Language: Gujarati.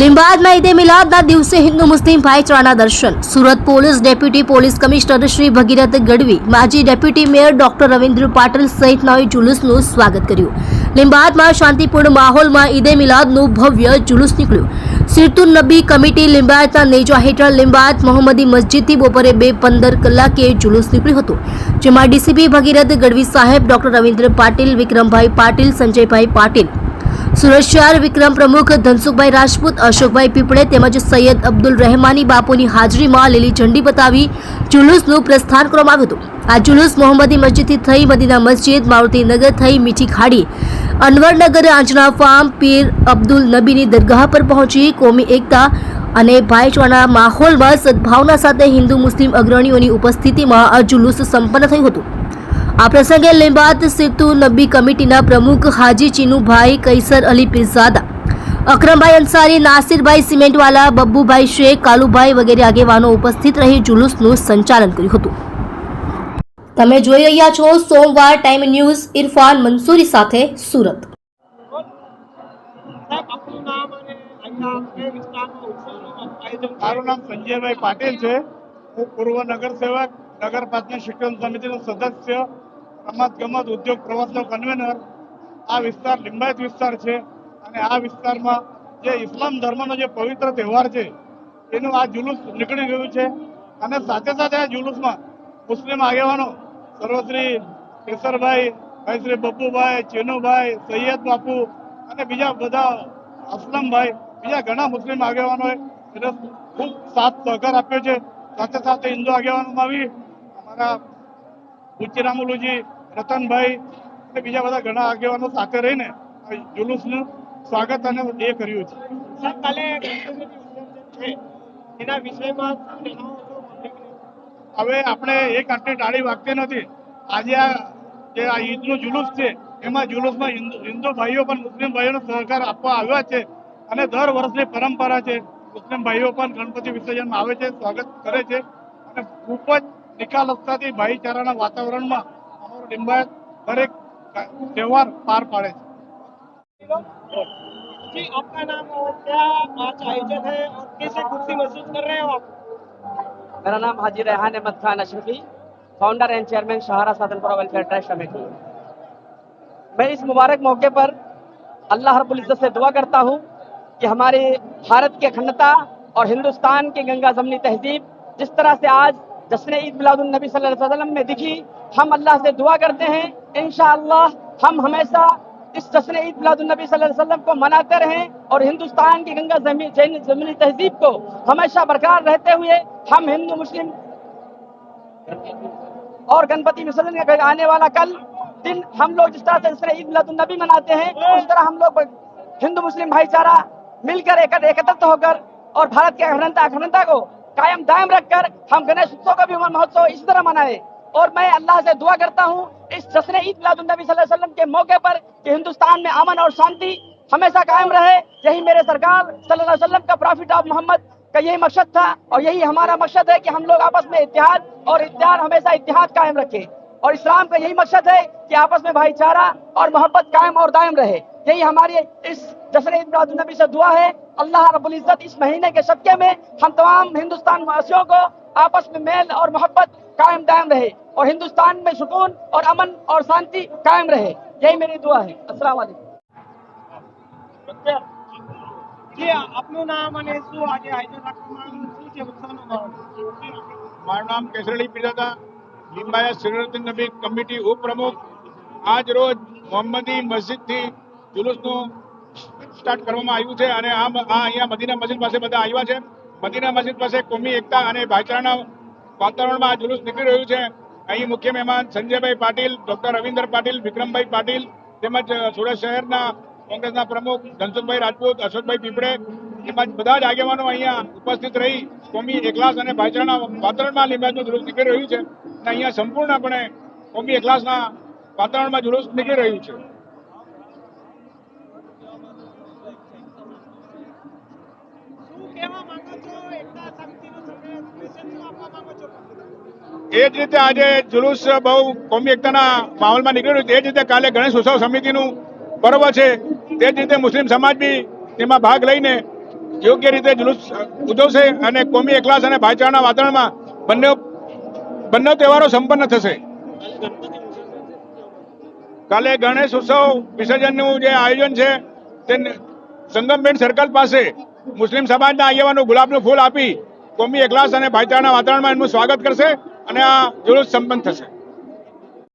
લીંબાદમાં ઈદે મિલાદના દિવસે હિન્દુ મુસ્લિમ ભાઈચારાના દર્શન. Surat police deputy police commissioner Shri Bhagirath Gadhvi, માજી deputy mayor doctor Ravindra Patil સહિતનાઓએ જુલુસનું સ્વાગત કર્યું. લીંબાદમાં શાંતિપૂર્ણ માહોલમાં ઈદે મિલાદનું ભવ્ય જુલુસ નીકળ્યું. સિરતુન નબી કમિટી લિંબાયતના નેજા હેઠળ લિંબાયત મોહમ્મદી મસ્જિદથી બપોરે બે પંદર કલાકે જુલુસ નીકળ્યું હતું. જેમાં ડીસીપી ભગીરથ ગઢવી સાહેબ, ડોક્ટર રવિન્દ્ર પાટીલ, વિક્રમભાઈ પાટીલ, સંજયભાઈ પાટીલ સુરત શહેર વિક્રમ પ્રમુખ ધનસુખભાઈ રાજપૂત, અશોકભાઈ પીપળે તેમજ સૈયદ અબ્દુલ રહેમાની બાપુની હાજરીમાં લીલી ઝંડી બતાવી જુલુસનું પ્રસ્થાન કરવામાં આવ્યું હતું. આ જુલુસ મોહમ્મદી મસ્જિદથી થઈ મદીના મસ્જિદ મારુતિનગર થઈ મીઠી ખાડી અનવરનગર આંજના ફાર્મ, પીર અબ્દુલ નબીની દરગાહ પર પહોંચી કોમી એકતા અને ભાઈચારાના માહોલમાં સદભાવના સાથે હિન્દુ મુસ્લિમ અગ્રણીઓની ઉપસ્થિતિમાં આ જુલુસ સંપન્ન થયું હતું. આ પ્રસંગે લિંબાત સેતુ નબી કમિટીના પ્રમુખ હાજી ચીનુભાઈ કૈસર અલી પીરઝાદા અકરમભાઈ અંસારી, નાસિરભાઈ સિમેન્ટવાલા, બબ્બુભાઈ શેખ, કાલુભાઈ વગેરે આગેવાનો ઉપસ્થિત રહી જુલુસનું સંચાલન કર્યું હતું. તમે જોઈ રહ્યા છો સોમવાર ટાઈમ ન્યૂઝ ઇરફાન મંસૂરી સાથે સુરત. મારું નામ સંજયભાઈ પાટીલ છે. હું પૂર્વ નગરસેવક, નગર પ્રાથમિક શિક્ષણ સમિતિનો સદસ્ય રમત ગમત ઉદ્યોગ પ્રવાસનો કન્વેનર આ વિસ્તાર લિંબાયત વિસ્તાર છે અને આ વિસ્તારમાં જે ઇસ્લામ ધર્મનો જે પવિત્ર તહેવાર છે, એનું આ જુલુસ નીકળી ગયું છે અને સાથે સાથે આ જુલુસમાં મુસ્લિમ આગેવાનો, સર્વશ્રી કેસરભાઈ, ભાઈ શ્રી બબ્બુભાઈ, ચેનુભાઈ, સૈયદ બાપુ અને બીજા બધા અસલમભાઈ, બીજા ઘણા મુસ્લિમ આગેવાનોએ એને ખૂબ સાથ સહકાર આપ્યો છે. સાથે સાથે હિન્દુ આગેવાનોમાં આવી અમારા બુચીરામુલુજી રતનભાઈ અને બીજા બધા ઘણા આગેવાનો સાથે રહીને જુલુસનું સ્વાગત અને એ કર્યું છે. કાલે એના વિષયમાં હવે આપણે એક આટલી ટાળી વાગતી નથી. આજે આ જે આ ઈદનું જુલુસ છે એમાં જુલુસમાં હિન્દુ હિન્દુ ભાઈઓ પણ મુસ્લિમ ભાઈઓનો સહકાર આપવા આવ્યા છે અને દર વર્ષની પરંપરા છે મુસ્લિમ ભાઈઓ પણ ગણપતિ વિસર્જનમાં આવે છે સ્વાગત કરે છે. અને ખૂબ જ નિખાલસતાથી ભાઈચારાના વાતાવરણમાં અમારો લિંબાયત દરેક તહેવાર પાર પાડે છે जी आपका नाम और क्या आज आयोजन है और कैसे खुशी महसूस कर रहे हो आप मेरा नाम Haji Rehan Ahmed Khan Ashrafi founder and chairman Sahara Sadhanpura welfare trust committee मैं इस मुबारक मौके पर अल्लाह रब्बुल इज़्ज़त से दुआ करता हूँ कि हमारे भारत की अखंडता और हिंदुस्तान की गंगा जमनी तहजीब जिस तरह से आज जश्न ईद मिलादुल नबी सल्लल्लाहु वसल्लम में दिखी, हम अल्लाह से दुआ करते हैं, इंशाअल्लाह हम हमेशा इस जश्न ईद मिलादुल नबी सल्लल्लाहु वसल्लम को मनाते रहें और हिंदुस्तान की गंगा जैन, जमनी तहजीब को हमेशा बरकरार रहते हुए हम हिंदू, मुस्लिम और गणपति विसर्जन का आने वाला कल दिन हम लोग जिस तरह से जश्न ईद मिलादुल नबी मनाते हैं, उस तरह हम लोग हिंदू, मुस्लिम भाईचारा मिलकर एक, एकत्रित होकर और भारत की अखंडता अखंडता को कायम दायम रखकर हम गणेश उत्सव का भी महोत्सव इसी तरह मनाए। और मैं अल्लाह से दुआ करता हूँ, इस जश्न ईद मिलादुल नबी सल्लल्लाहु वसल्लम के मौके पर कि हिंदुस्तान में अमन और शांति हमेशा कायम रहे। यही मेरे सरकार सल्लल्लाहु अलैहि वसल्लम का प्रॉफिट ऑफ़ मोहम्मद का यही मकसद था और यही हमारा मकसद है कि हम लोग आपस में इतिहाद और इतिहाद हमेशा इतिहाद कायम रखें। और इस्लाम का यही मकसद है कि आपस में भाईचारा और मोहब्बत कायम और दायम रहे। यही हमारी इस जश्न ईद मिलादुल नबी से दुआ है अल्लाह रब्बुल इज़्ज़त इस महीने के सबके में हम तमाम हिंदुस्तान वासियों को आपस में मेल और मोहब्बत कायम दायम रहे और हिंदुस्तान में सुकून और अमन और शांति कायम रहे यही मेरी दुआ है अस्सलाम वालेकुम જી આપનું નામ અને શું આજે આયોજન રાખવામાં આવ્યું શું છે ઉત્સવનો માહોલ મારું નામ કેસરડી પીરાતા લીંબાયા સિરત નબી કમિટી ઉપપ્રમુખ આજ રોજ મોહમ્મદી મસ્જિદથી જુલુસનું સ્ટાર્ટ કરવામાં આવ્યું છે અને આ આ અહીંયા મદીના મસ્જિદ પાસે બધા આવ્યા છે. મદીના મસ્જિદ પાસે કોમી, એકતા અને ભાઈચારાના વાતાવરણમાં આ જુલુસ નીકળી રહ્યું છે. અહીં મુખ્ય મહેમાન સંજયભાઈ પાટીલ, ડોક્ટર રવિન્દર પાટીલ, વિક્રમભાઈ પાટીલ તેમજ સુરત શહેરના કોંગ્રેસના પ્રમુખ ધનસુખભાઈ રાજપૂત, અશોકભાઈ પીપળે તેમજ બધા જ આગેવાનો અહીંયા ઉપસ્થિત રહી કોમી, એકલાસ અને ભાઈચારાના વાતાવરણમાં લીંબાજનું જુલુસ નીકળી રહ્યું છે. અને અહીંયા સંપૂર્ણપણે કોમી, એકલાસના વાતાવરણમાં જુલુસ નીકળી રહ્યું છે. એ જ રીતે આજે જુલુસ બહુ કોમી એકતાના માહોલમાં નીકળી છે જ રીતે કાલે ગણેશ ઉત્સવ સમિતિનું પર્વ છે. તે જ રીતે મુસ્લિમ સમાજ બી તેમાં ભાગ લઈને યોગ્ય રીતે જુલુસ ઉજવશે અને કોમી એકલાસ અને ભાઈચારાના વાતાવરણમાં બંને બંને તહેવારો સંપન્ન થશે. કાલે ગણેશ ઉત્સવ વિસર્જનનું જે આયોજન છે, તે સંગમબેન સર્કલ પાસે મુસ્લિમ સમાજના આગેવાનો ગુલાબનું ફૂલ આપી કોમી એકલાસ અને ભાઈચારાના વાતાવરણમાં એમનું સ્વાગત કરશે અને આ જુલુસ સંપન્ન થશે.